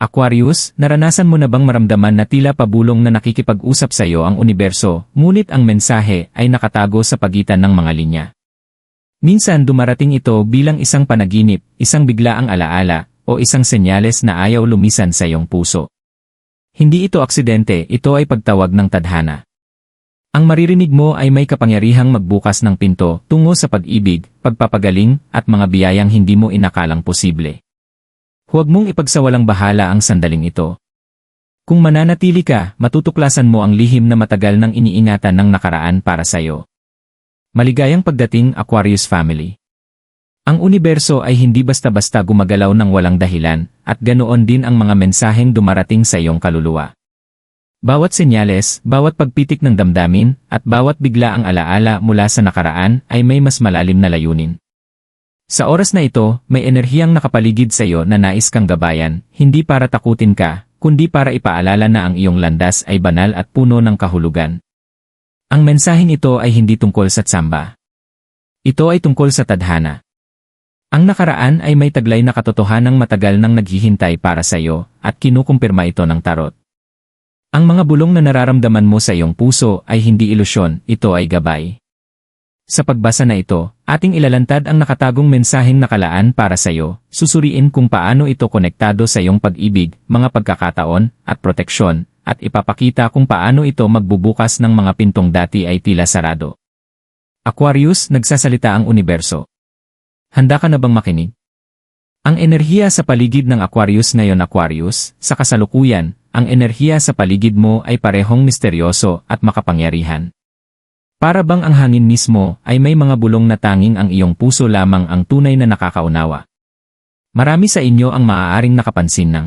Aquarius, naranasan mo na bang maramdaman na tila pabulong na nakikipag-usap sa iyo ang universo, ngunit ang mensahe ay nakatago sa pagitan ng mga linya? Minsan dumarating ito bilang isang panaginip, isang biglaang alaala, o isang senyales na ayaw lumisan sa iyong puso. Hindi ito aksidente, ito ay pagtawag ng tadhana. Ang maririnig mo ay may kapangyarihang magbukas ng pinto tungo sa pag-ibig, pagpapagaling, at mga biyayang hindi mo inakalang posible. Huwag mong ipagsawalang bahala ang sandaling ito. Kung mananatili ka, matutuklasan mo ang lihim na matagal nang iniingatan ng nakaraan para sa iyo. Maligayang pagdating Aquarius Family. Ang universo ay hindi basta-basta gumagalaw ng walang dahilan, at ganoon din ang mga mensaheng dumarating sa iyong kaluluwa. Bawat senyales, bawat pagpitik ng damdamin, at bawat bigla ang alaala mula sa nakaraan ay may mas malalim na layunin. Sa oras na ito, may enerhiyang nakapaligid sa iyo na nais kang gabayan, hindi para takutin ka, kundi para ipaalala na ang iyong landas ay banal at puno ng kahulugan. Ang mensaheng ito ay hindi tungkol sa tsamba. Ito ay tungkol sa tadhana. Ang nakaraan ay may taglay na katotohanang matagal nang naghihintay para sa iyo, at kinukumpirma ito ng tarot. Ang mga bulong na nararamdaman mo sa iyong puso ay hindi ilusyon, ito ay gabay. Sa pagbasa na ito, ating ilalantad ang nakatagong mensaheng nakalaan para sa iyo, susuriin kung paano ito konektado sa iyong pag-ibig, mga pagkakataon, at proteksyon, at ipapakita kung paano ito magbubukas ng mga pintong dati ay tila sarado. Aquarius, nagsasalita ang universo. Handa ka na bang makinig? Ang enerhiya sa paligid ng Aquarius ngayon Aquarius, sa kasalukuyan, ang enerhiya sa paligid mo ay parehong misteryoso at makapangyarihan. Para bang ang hangin mismo ay may mga bulong na tanging ang iyong puso lamang ang tunay na nakakaunawa. Marami sa inyo ang maaaring nakapansin ng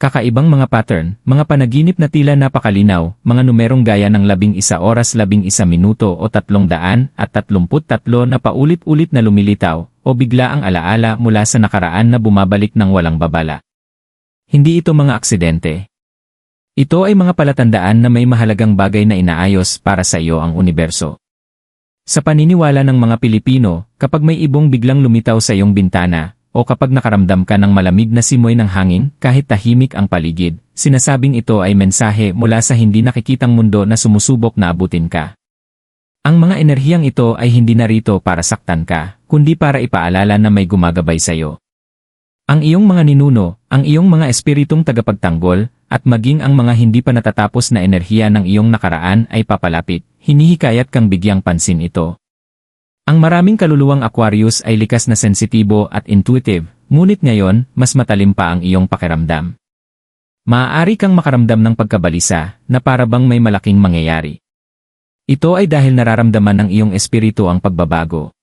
kakaibang mga pattern, mga panaginip na tila napakalinaw, mga numerong gaya ng labing isa oras labing isa minuto o tatlong daan at tatlumput tatlo na paulit-ulit na lumilitaw, o bigla ang alaala mula sa nakaraan na bumabalik ng walang babala. Hindi ito mga aksidente, ito ay mga palatandaan na may mahalagang bagay na inaayos para sa iyo ang universo. Sa paniniwala ng mga Pilipino, kapag may ibong biglang lumitaw sa iyong bintana, o kapag nakaramdam ka ng malamig na simoy ng hangin kahit tahimik ang paligid, sinasabing ito ay mensahe mula sa hindi nakikitang mundo na sumusubok na abutin ka. Ang mga enerhiyang ito ay hindi narito para saktan ka, kundi para ipaalala na may gumagabay sa iyo. Ang iyong mga ninuno, ang iyong mga espiritong tagapagtanggol, at maging ang mga hindi pa natatapos na enerhiya ng iyong nakaraan ay papalapit, hinihikayat kang bigyang pansin ito. Ang maraming kaluluwang Aquarius ay likas na sensitibo at intuitive, ngunit ngayon, mas matalim pa ang iyong pakiramdam. Maaari kang makaramdam ng pagkabalisa na para bang may malaking mangyayari. Ito ay dahil nararamdaman ng iyong espiritu ang pagbabago.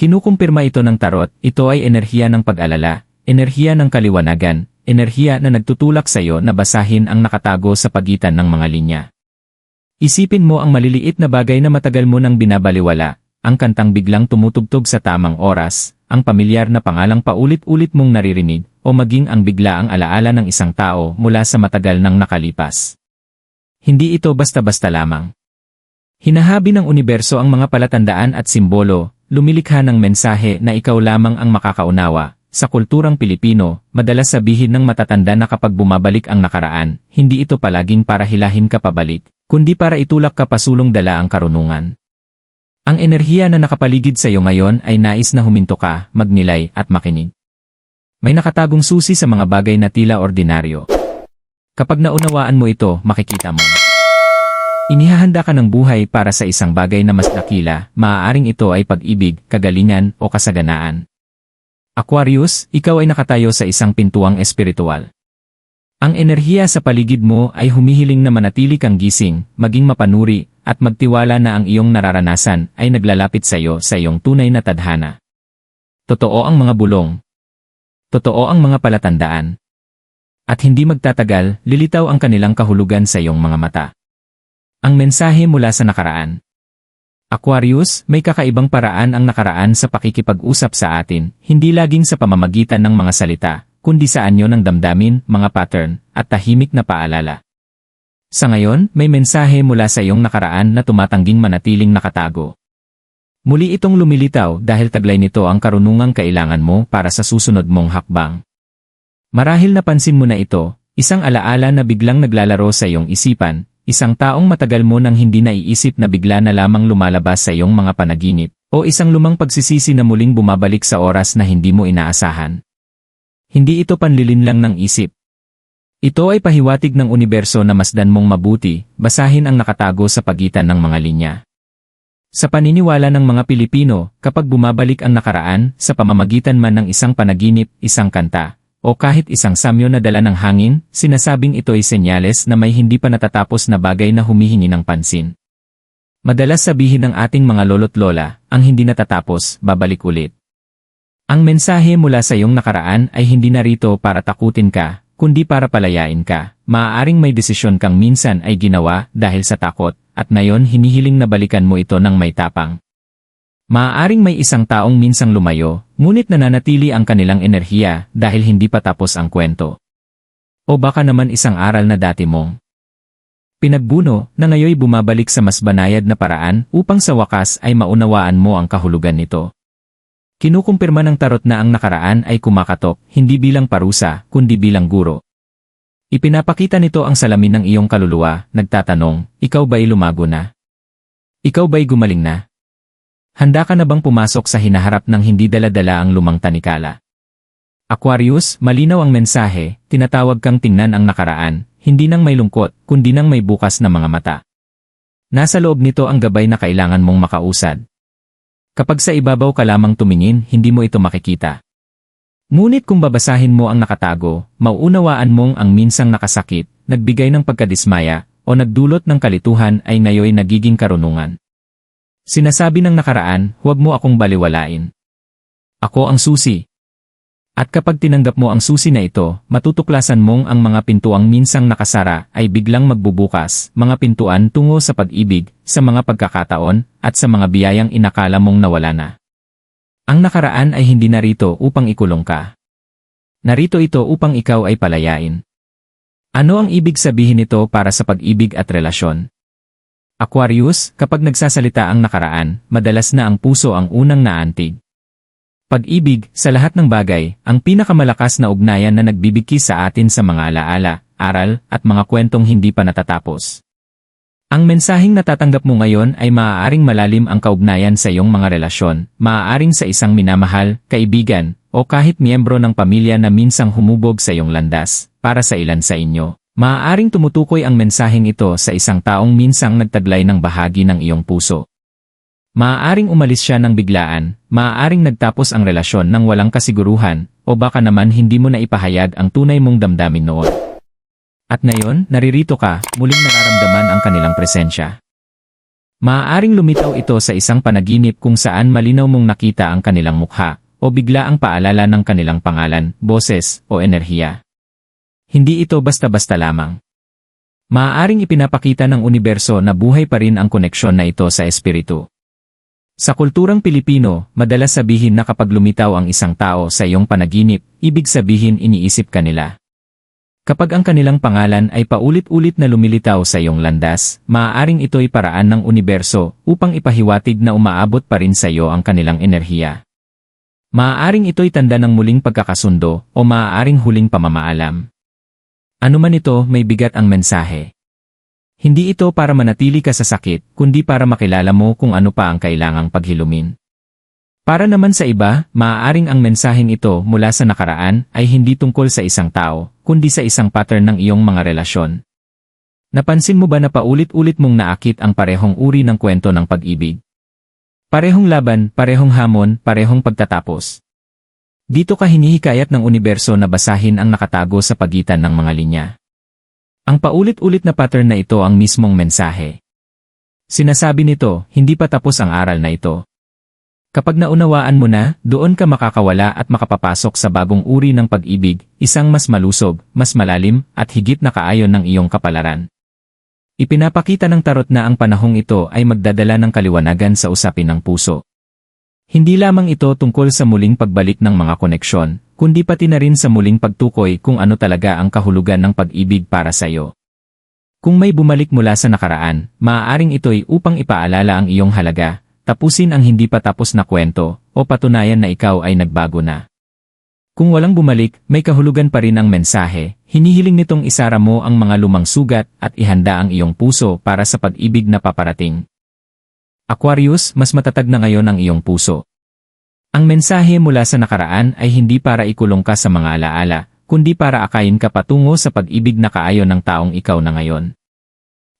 Kinukumpirma ito ng tarot, ito ay enerhiya ng pag-alala, enerhiya ng kaliwanagan, enerhiya na nagtutulak sa iyo na basahin ang nakatago sa pagitan ng mga linya. Isipin mo ang maliliit na bagay na matagal mo nang binabaliwala, ang kantang biglang tumutugtog sa tamang oras, ang pamilyar na pangalang paulit-ulit mong naririnig, o maging ang biglaang alaala ng isang tao mula sa matagal nang nakalipas. Hindi ito basta-basta lamang. Hinahabi ng universo ang mga palatandaan at simbolo, lumilikha ng mensahe na ikaw lamang ang makakaunawa, sa kulturang Pilipino, madalas sabihin ng matatanda na kapag bumabalik ang nakaraan, hindi ito palaging para hilahin ka pabalik, kundi para itulak ka pasulong dala ang karunungan. Ang enerhiya na nakapaligid sa iyo ngayon ay nais na huminto ka, magnilay at makinig. May nakatagong susi sa mga bagay na tila ordinaryo. Kapag naunawaan mo ito, makikita mo. Inihahanda ka ng buhay para sa isang bagay na mas dakila, maaaring ito ay pag-ibig, kagalingan o kasaganaan. Aquarius, ikaw ay nakatayo sa isang pintuang espiritual. Ang enerhiya sa paligid mo ay humihiling na manatili kang gising, maging mapanuri, at magtiwala na ang iyong nararanasan ay naglalapit sa iyo sa iyong tunay na tadhana. Totoo ang mga bulong. Totoo ang mga palatandaan. At hindi magtatagal, lilitaw ang kanilang kahulugan sa iyong mga mata. Ang mensahe mula sa nakaraan. Aquarius, may kakaibang paraan ang nakaraan sa pakikipag-usap sa atin, hindi laging sa pamamagitan ng mga salita, kundi sa anyo ng damdamin, mga pattern, at tahimik na paalala. Sa ngayon, may mensahe mula sa iyong nakaraan na tumatangging manatiling nakatago. Muli itong lumilitaw dahil taglay nito ang karunungang kailangan mo para sa susunod mong hakbang. Marahil napansin mo na ito, isang alaala na biglang naglalaro sa iyong isipan, isang taong matagal mo nang hindi naiisip na bigla na lamang lumalabas sa iyong mga panaginip, o isang lumang pagsisisi na muling bumabalik sa oras na hindi mo inaasahan. Hindi ito panlilin lang ng isip. Ito ay pahiwatig ng universo na masdan mong mabuti, basahin ang nakatago sa pagitan ng mga linya. Sa paniniwala ng mga Pilipino, kapag bumabalik ang nakaraan, sa pamamagitan man ng isang panaginip, isang kanta, o kahit isang samyo na dala ng hangin, sinasabing ito ay senyales na may hindi pa natatapos na bagay na humihingi ng pansin. Madalas sabihin ng ating mga lolo't lola, ang hindi natatapos, babalik ulit. Ang mensahe mula sa iyong nakaraan ay hindi narito para takutin ka, kundi para palayain ka. Maaaring may desisyon kang minsan ay ginawa dahil sa takot, at ngayon hinihiling na balikan mo ito ng may tapang. Maaaring may isang taong minsang lumayo, ngunit nananatili ang kanilang enerhiya dahil hindi pa tapos ang kwento. O baka naman isang aral na dati mong pinagbuno na ngayoy bumabalik sa mas banayad na paraan upang sa wakas ay maunawaan mo ang kahulugan nito. Kinukumpirma ng tarot na ang nakaraan ay kumakatok, hindi bilang parusa, kundi bilang guro. Ipinapakita nito ang salamin ng iyong kaluluwa, nagtatanong, ikaw ba'y lumago na? Ikaw ba'y gumaling na? Handa ka na bang pumasok sa hinaharap ng hindi dala-dala ang lumang tanikala? Aquarius, malinaw ang mensahe, tinatawag kang tingnan ang nakaraan, hindi nang may lungkot, kundi nang may bukas na mga mata. Nasa loob nito ang gabay na kailangan mong makausad. Kapag sa ibabaw ka lamang tumingin, hindi mo ito makikita. Ngunit kung babasahin mo ang nakatago, mauunawaan mong ang minsang nakasakit, nagbigay ng pagkadismaya, o nagdulot ng kalituhan ay ngayoy nagiging karunungan. Sinasabi ng nakaraan, huwag mo akong baliwalain. Ako ang susi. At kapag tinanggap mo ang susi na ito, matutuklasan mong ang mga pintuang minsang nakasara ay biglang magbubukas, mga pintuan tungo sa pag-ibig, sa mga pagkakataon, at sa mga biyayang inakala mong nawala na. Ang nakaraan ay hindi narito upang ikulong ka. Narito ito upang ikaw ay palayain. Ano ang ibig sabihin nito para sa pag-ibig at relasyon? Aquarius, kapag nagsasalita ang nakaraan, madalas na ang puso ang unang naantig. Pag-ibig, sa lahat ng bagay, ang pinakamalakas na ugnayan na nagbibigki sa atin sa mga alaala, aral, at mga kwentong hindi pa natatapos. Ang mensaheng natatanggap mo ngayon ay maaaring malalim ang kaugnayan sa iyong mga relasyon, maaaring sa isang minamahal, kaibigan, o kahit miyembro ng pamilya na minsang humubog sa iyong landas, para sa ilan sa inyo. Maaaring tumutukoy ang mensaheng ito sa isang taong minsang nagtaglay ng bahagi ng iyong puso. Maaaring umalis siya ng biglaan, maaaring nagtapos ang relasyon ng walang kasiguruhan, o baka naman hindi mo na ipahayag ang tunay mong damdamin noon. At ngayon, naririto ka, muling nararamdaman ang kanilang presensya. Maaaring lumitaw ito sa isang panaginip kung saan malinaw mong nakita ang kanilang mukha, o bigla ang paalala ng kanilang pangalan, boses, o enerhiya. Hindi ito basta-basta lamang. Maaaring ipinapakita ng universo na buhay pa rin ang koneksyon na ito sa espiritu. Sa kulturang Pilipino, madalas sabihin na kapag lumitaw ang isang tao sa iyong panaginip, ibig sabihin iniisip ka nila. Kapag ang kanilang pangalan ay paulit-ulit na lumilitaw sa iyong landas, maaaring ito'y paraan ng universo upang ipahiwatig na umaabot pa rin sa iyo ang kanilang enerhiya. Maaaring ito'y tanda ng muling pagkakasundo o maaaring huling pamamaalam. Ano man ito, may bigat ang mensahe. Hindi ito para manatili ka sa sakit, kundi para makilala mo kung ano pa ang kailangang paghilumin. Para naman sa iba, maaaring ang mensaheng ito mula sa nakaraan ay hindi tungkol sa isang tao, kundi sa isang pattern ng iyong mga relasyon. Napansin mo ba na paulit-ulit mong naakit ang parehong uri ng kwento ng pag-ibig? Parehong laban, parehong hamon, parehong pagtatapos. Dito ka hinihikayat ng universo na basahin ang nakatago sa pagitan ng mga linya. Ang paulit-ulit na pattern na ito ang mismong mensahe. Sinasabi nito, hindi pa tapos ang aral na ito. Kapag naunawaan mo na, doon ka makakawala at makapapasok sa bagong uri ng pag-ibig, isang mas malusog, mas malalim, at higit na kaayon ng iyong kapalaran. Ipinapakita ng tarot na ang panahong ito ay magdadala ng kaliwanagan sa usapin ng puso. Hindi lamang ito tungkol sa muling pagbalik ng mga koneksyon, kundi pati na rin sa muling pagtukoy kung ano talaga ang kahulugan ng pag-ibig para sa iyo. Kung may bumalik mula sa nakaraan, maaaring ito'y upang ipaalala ang iyong halaga, tapusin ang hindi pa tapos na kwento, o patunayan na ikaw ay nagbago na. Kung walang bumalik, may kahulugan pa rin ang mensahe. Hinihiling nitong isara mo ang mga lumang sugat at ihanda ang iyong puso para sa pag-ibig na paparating. Aquarius, mas matatag na ngayon ang iyong puso. Ang mensahe mula sa nakaraan ay hindi para ikulong ka sa mga alaala, kundi para akayin ka patungo sa pag-ibig na kaayon ng taong ikaw na ngayon.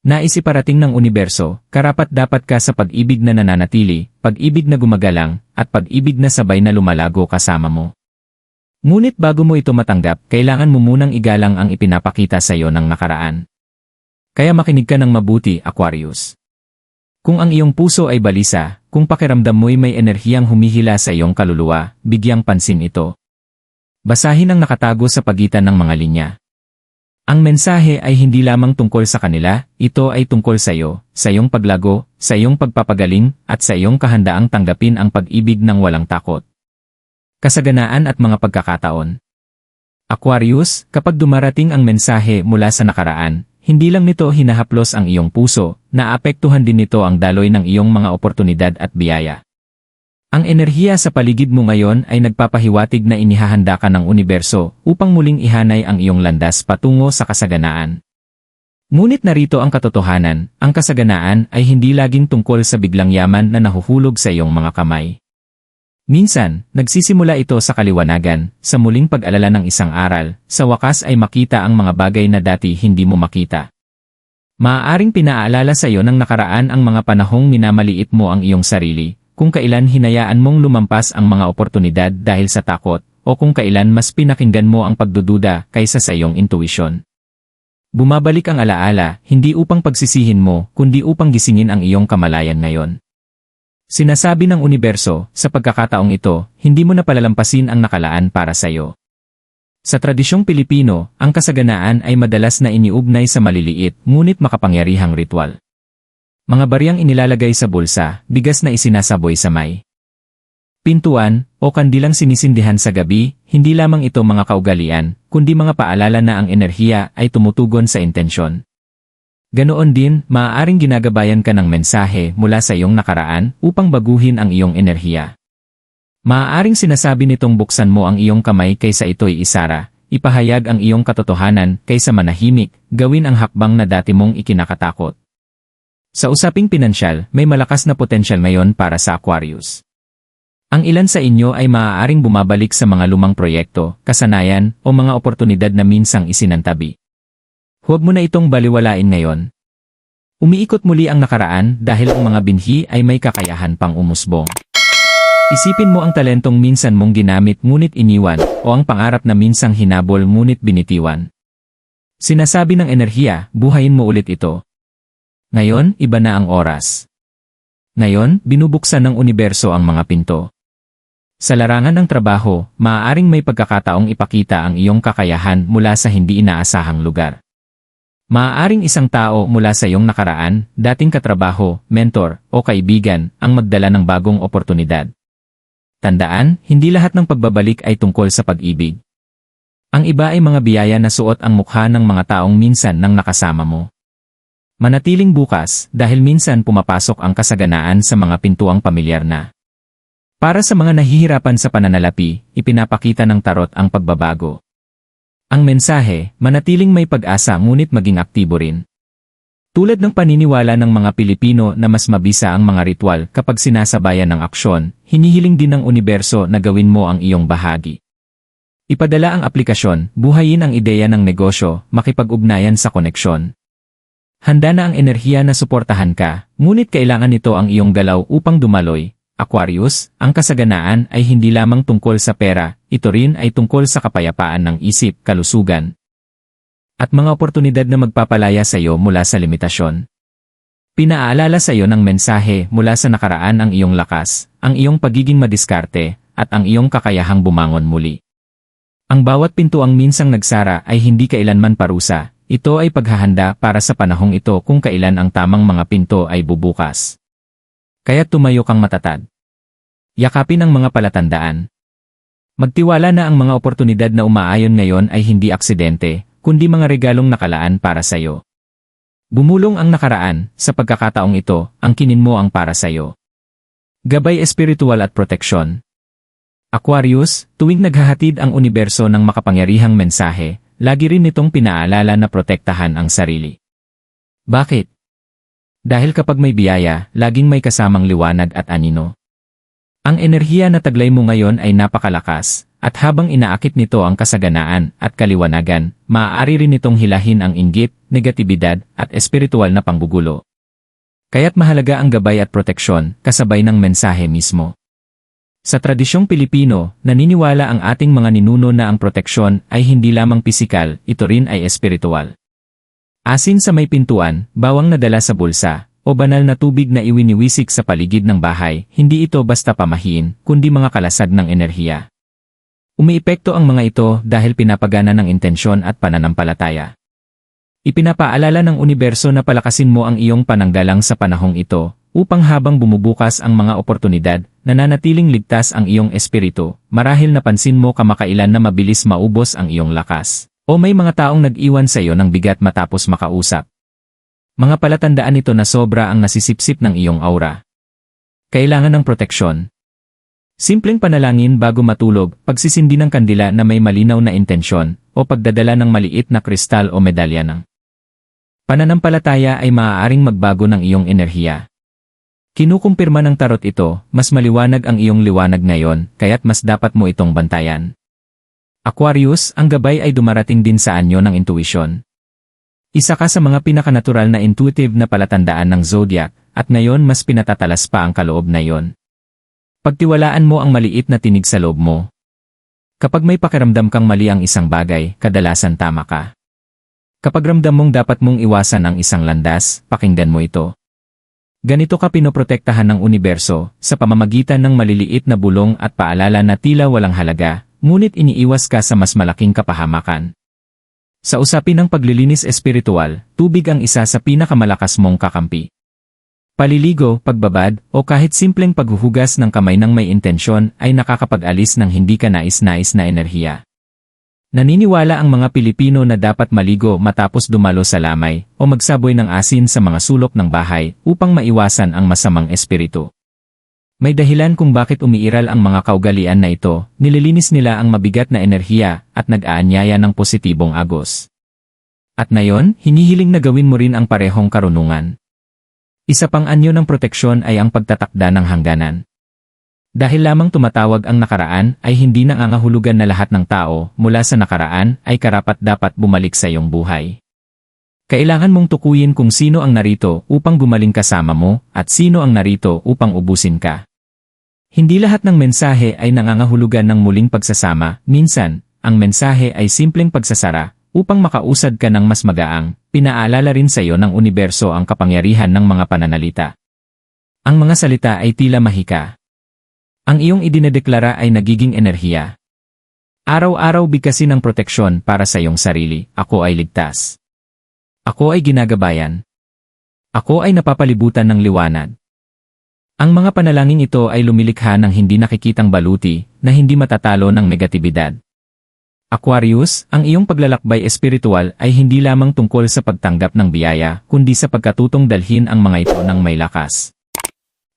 Nais iparating ng universo, karapat dapat ka sa pag-ibig na nananatili, pag-ibig na gumagalang, at pag-ibig na sabay na lumalago kasama mo. Ngunit bago mo ito matanggap, kailangan mo munang igalang ang ipinapakita sa iyo ng nakaraan. Kaya makinig ka ng mabuti, Aquarius. Kung ang iyong puso ay balisa, kung pakiramdam mo'y may enerhiyang humihila sa iyong kaluluwa, bigyang pansin ito. Basahin ang nakatago sa pagitan ng mga linya. Ang mensahe ay hindi lamang tungkol sa kanila, ito ay tungkol sa iyo, sa iyong paglago, sa iyong pagpapagaling, at sa iyong kahandaang tanggapin ang pag-ibig ng walang takot kasaganaan at mga pagkakataon. Aquarius, kapag dumarating ang mensahe mula sa nakaraan, hindi lang nito hinahaplos ang iyong puso, naapektuhan din nito ang daloy ng iyong mga oportunidad at biyaya. Ang enerhiya sa paligid mo ngayon ay nagpapahiwatig na inihahanda ka ng universo upang muling ihanay ang iyong landas patungo sa kasaganaan. Ngunit narito ang katotohanan, ang kasaganaan ay hindi laging tungkol sa biglang yaman na nahuhulog sa iyong mga kamay. Minsan, nagsisimula ito sa kaliwanagan, sa muling pag-alala ng isang aral, sa wakas ay makita ang mga bagay na dati hindi mo makita. Maaaring pinaalala sa iyo ng nakaraan ang mga panahong minamaliit mo ang iyong sarili, kung kailan hinayaan mong lumampas ang mga oportunidad dahil sa takot, o kung kailan mas pinakinggan mo ang pagdududa kaysa sa iyong intuisyon. Bumabalik ang alaala, hindi upang pagsisihin mo, kundi upang gisingin ang iyong kamalayan ngayon. Sinasabi ng universo, sa pagkakataong ito, hindi mo na palalampasin ang nakalaan para sa iyo. Sa tradisyong Pilipino, ang kasaganaan ay madalas na iniugnay sa maliliit ngunit makapangyarihang ritual. Mga bariyang inilalagay sa bulsa, bigas na isinasaboy sa may. Pintuan, o kandilang sinisindihan sa gabi, hindi lamang ito mga kaugalian, kundi mga paalala na ang enerhiya ay tumutugon sa intensyon. Ganoon din, maaaring ginagabayan ka ng mensahe mula sa iyong nakaraan upang baguhin ang iyong enerhiya. Maaaring sinasabi nitong buksan mo ang iyong kamay kaysa ito'y isara, ipahayag ang iyong katotohanan kaysa manahimik, gawin ang hakbang na dati mong ikinakatakot. Sa usaping pinansyal, may malakas na potensyal ngayon para sa Aquarius. Ang ilan sa inyo ay maaaring bumabalik sa mga lumang proyekto, kasanayan, o mga oportunidad na minsang isinantabi. Huwag mo na itong baliwalain ngayon. Umiikot muli ang nakaraan dahil ang mga binhi ay may kakayahan pang umusbong. Isipin mo ang talentong minsan mong ginamit ngunit iniwan o ang pangarap na minsang hinabol ngunit binitiwan. Sinasabi ng enerhiya, buhayin mo ulit ito. Ngayon, iba na ang oras. Ngayon, binubuksan ng universo ang mga pinto. Sa larangan ng trabaho, maaaring may pagkakataong ipakita ang iyong kakayahan mula sa hindi inaasahang lugar. Maaaring isang tao mula sa iyong nakaraan, dating katrabaho, mentor, o kaibigan, ang magdala ng bagong oportunidad. Tandaan, hindi lahat ng pagbabalik ay tungkol sa pag-ibig. Ang iba ay mga biyaya na suot ang mukha ng mga taong minsan nang nakasama mo. Manatiling bukas dahil minsan pumapasok ang kasaganaan sa mga pintuang pamilyar na. Para sa mga nahihirapan sa pananalapi, ipinapakita ng tarot ang pagbabago. Ang mensahe, manatiling may pag-asa ngunit maging aktibo rin. Tulad ng paniniwala ng mga Pilipino na mas mabisa ang mga ritual kapag sinasabayan ng aksyon, hinihiling din ng universo na gawin mo ang iyong bahagi. Ipadala ang aplikasyon, buhayin ang ideya ng negosyo, makipag-ugnayan sa koneksyon. Handa na ang enerhiya na suportahan ka, ngunit kailangan nito ang iyong galaw upang dumaloy, Aquarius, ang kasaganaan ay hindi lamang tungkol sa pera, ito rin ay tungkol sa kapayapaan ng isip, kalusugan, at mga oportunidad na magpapalaya sa iyo mula sa limitasyon. Pinaalala sa iyo ng mensahe mula sa nakaraan ang iyong lakas, ang iyong pagiging madiskarte, at ang iyong kakayahang bumangon muli. Ang bawat pinto ang minsang nagsara ay hindi kailanman parusa, ito ay paghahanda para sa panahong ito kung kailan ang tamang mga pinto ay bubukas. Kaya tumayo kang matatag. Yakapin ang mga palatandaan. Magtiwala na ang mga oportunidad na umaayon ngayon ay hindi aksidente, kundi mga regalong nakalaan para sa iyo. Bumulong ang nakaraan, sa pagkakataong ito, ang kinin mo ang para sa iyo. Gabay espiritual at proteksyon. Aquarius, tuwing naghahatid ang universo ng makapangyarihang mensahe, lagi rin nitong pinaalala na protektahan ang sarili. Bakit? Dahil kapag may biyaya, laging may kasamang liwanag at anino. Ang enerhiya na taglay mo ngayon ay napakalakas, at habang inaakit nito ang kasaganaan at kaliwanagan, maaari rin nitong hilahin ang inggit, negatibidad, at espiritual na panggugulo. Kaya't mahalaga ang gabay at proteksyon, kasabay ng mensahe mismo. Sa tradisyong Pilipino, naniniwala ang ating mga ninuno na ang proteksyon ay hindi lamang pisikal, ito rin ay espiritual. Asin sa may pintuan, bawang nadala sa bulsa, o banal na tubig na iwiniwisik sa paligid ng bahay, hindi ito basta pamahiin, kundi mga kalasag ng enerhiya. Umiepekto ang mga ito dahil pinapagana ng intensyon at pananampalataya. Ipinapaalala ng universo na palakasin mo ang iyong pananggalang sa panahong ito, upang habang bumubukas ang mga oportunidad, nananatiling ligtas ang iyong espiritu, marahil napansin mo kamakailan na mabilis maubos ang iyong lakas. O may mga taong nag-iwan sa iyo ng bigat matapos makausap. Mga palatandaan ito na sobra ang nasisipsip ng iyong aura. Kailangan ng proteksyon. Simpleng panalangin bago matulog, pagsisindi ng kandila na may malinaw na intensyon, o pagdadala ng maliit na kristal o medalya ng pananampalataya ay maaaring magbago ng iyong enerhiya. Kinukumpirma ng tarot ito, mas maliwanag ang iyong liwanag ngayon, kaya't mas dapat mo itong bantayan. Aquarius, ang gabay ay dumarating din sa anyo ng intuisyon. Isa ka sa mga pinakanatural na intuitive na palatandaan ng zodiac, at ngayon mas pinatatalas pa ang kaloob na iyon. Pagtiwalaan mo ang maliit na tinig sa loob mo. Kapag may pakiramdam kang mali ang isang bagay, kadalasan tama ka. Kapag ramdam mong dapat mong iwasan ang isang landas, pakinggan mo ito. Ganito ka pinoprotektahan ng universo sa pamamagitan ng maliliit na bulong at paalala na tila walang halaga, ngunit iniiwas ka sa mas malaking kapahamakan. Sa usapin ng paglilinis espiritual, tubig ang isa sa pinakamalakas mong kakampi. Paliligo, pagbabad, o kahit simpleng paghuhugas ng kamay ng may intensyon ay nakakapag-alis ng hindi ka nais-nais na enerhiya. Naniniwala ang mga Pilipino na dapat maligo matapos dumalo sa lamay o magsaboy ng asin sa mga sulok ng bahay upang maiwasan ang masamang espiritu. May dahilan kung bakit umiiral ang mga kaugalian na ito, nililinis nila ang mabigat na enerhiya at nag-aanyaya ng positibong agos. At ngayon, hinihiling na gawin mo rin ang parehong karunungan. Isa pang anyo ng proteksyon ay ang pagtatakda ng hangganan. Dahil lamang tumatawag ang nakaraan ay hindi na angahulugan na lahat ng tao mula sa nakaraan ay karapat dapat bumalik sa iyong buhay. Kailangan mong tukuyin kung sino ang narito upang gumaling kasama mo at sino ang narito upang ubusin ka. Hindi lahat ng mensahe ay nangangahulugan ng muling pagsasama, minsan, ang mensahe ay simpleng pagsasara upang makausad ka ng mas magaang, pinaalala rin sa iyo ng universo ang kapangyarihan ng mga pananalita. Ang mga salita ay tila mahika, ang iyong idinedeklara ay nagiging enerhiya. Araw-araw bigkasin ng proteksyon para sa iyong sarili, ako ay ligtas. Ako ay ginagabayan. Ako ay napapalibutan ng liwanag. Ang mga panalangin ito ay lumilikha ng hindi nakikitang baluti na hindi matatalo ng negatibidad. Aquarius, ang iyong paglalakbay espiritual ay hindi lamang tungkol sa pagtanggap ng biyaya, kundi sa pagkatutong dalhin ang mga ito ng may lakas.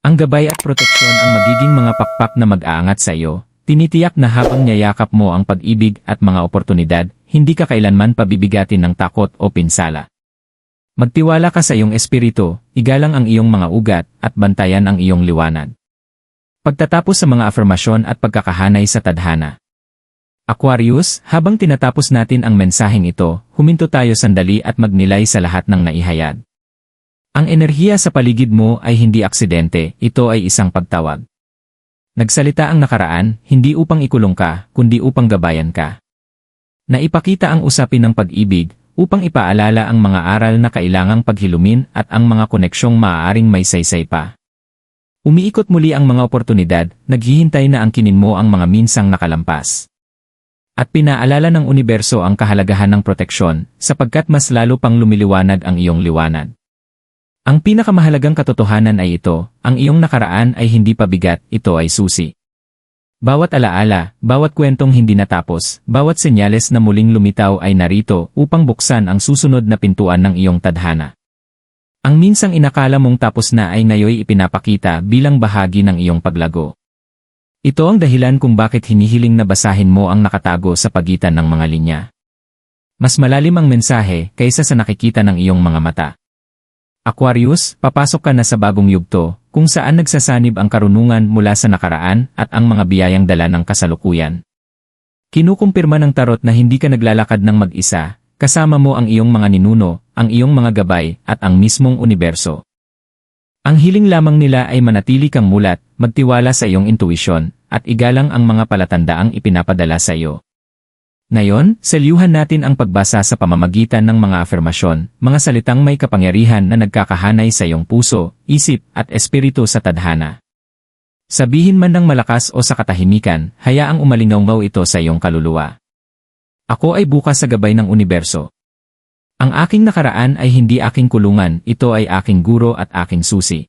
Ang gabay at proteksyon ang magiging mga pakpak na mag-aangat sa iyo, tinitiyak na habang niyayakap mo ang pag-ibig at mga oportunidad, hindi ka kailanman pabibigatin ng takot o pinsala. Magtiwala ka sa iyong espiritu, igalang ang iyong mga ugat, at bantayan ang iyong liwanag. Pagtatapos sa mga afirmasyon at pagkakahanay sa tadhana. Aquarius, habang tinatapos natin ang mensaheng ito, huminto tayo sandali at magnilay sa lahat ng naihayag. Ang enerhiya sa paligid mo ay hindi aksidente, ito ay isang pagtawag. Nagsalita ang nakaraan, hindi upang ikulong ka, kundi upang gabayan ka. Naipakita ang usapin ng pag-ibig, upang ipaalala ang mga aral na kailangang paghilumin at ang mga koneksyong maaaring may saysay pa. Umiikot muli ang mga oportunidad, naghihintay na angkinin mo ang mga minsang nakalampas. At pinaalala ng universo ang kahalagahan ng proteksyon, sapagkat mas lalo pang lumiliwanag ang iyong liwanag. Ang pinakamahalagang katotohanan ay ito, ang iyong nakaraan ay hindi pabigat, ito ay susi. Bawat alaala, bawat kwentong hindi natapos, bawat senyales na muling lumitaw ay narito upang buksan ang susunod na pintuan ng iyong tadhana. Ang minsang inakala mong tapos na ay ngayoy ipinapakita bilang bahagi ng iyong paglago. Ito ang dahilan kung bakit hinihiling na basahin mo ang nakatago sa pagitan ng mga linya. Mas malalim ang mensahe kaysa sa nakikita ng iyong mga mata. Aquarius, papasok ka na sa bagong yugto, kung saan nagsasanib ang karunungan mula sa nakaraan at ang mga biyayang dala ng kasalukuyan. Kinukumpirma ng tarot na hindi ka naglalakad ng mag-isa, kasama mo ang iyong mga ninuno, ang iyong mga gabay, at ang mismong universo. Ang hiling lamang nila ay manatili kang mulat, magtiwala sa iyong intuisyon, at igalang ang mga palatandaang ipinapadala sa iyo. Ngayon, selyuhan natin ang pagbasa sa pamamagitan ng mga afirmasyon, mga salitang may kapangyarihan na nagkakahanay sa iyong puso, isip, at espiritu sa tadhana. Sabihin man ng malakas o sa katahimikan, hayaang umalingaw ito sa iyong kaluluwa. Ako ay bukas sa gabay ng universo. Ang aking nakaraan ay hindi aking kulungan, ito ay aking guro at aking susi.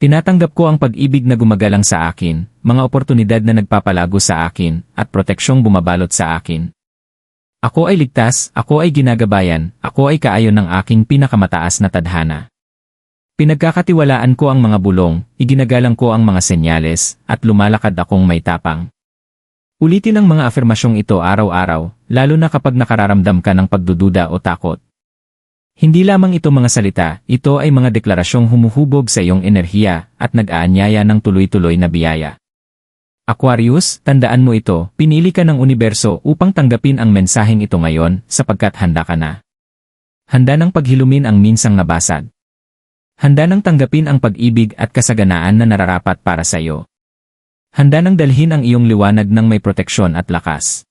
Tinatanggap ko ang pag-ibig na gumagalang sa akin, mga oportunidad na nagpapalago sa akin, at proteksyong bumabalot sa akin. Ako ay ligtas, ako ay ginagabayan, ako ay kaayon ng aking pinakamataas na tadhana. Pinagkakatiwalaan ko ang mga bulong, iginagalang ko ang mga senyales, at lumalakad akong may tapang. Ulitin ang mga afirmasyong ito araw-araw, lalo na kapag nakararamdam ka ng pagdududa o takot. Hindi lamang ito mga salita, ito ay mga deklarasyong humuhubog sa iyong enerhiya at nag-aanyaya ng tuloy-tuloy na biyaya. Aquarius, tandaan mo ito, pinili ka ng universo upang tanggapin ang mensaheng ito ngayon sapagkat handa ka na. Handa ng paghilumin ang minsang nabasag. Handa ng tanggapin ang pag-ibig at kasaganaan na nararapat para sa iyo. Handa ng dalhin ang iyong liwanag ng may proteksyon at lakas.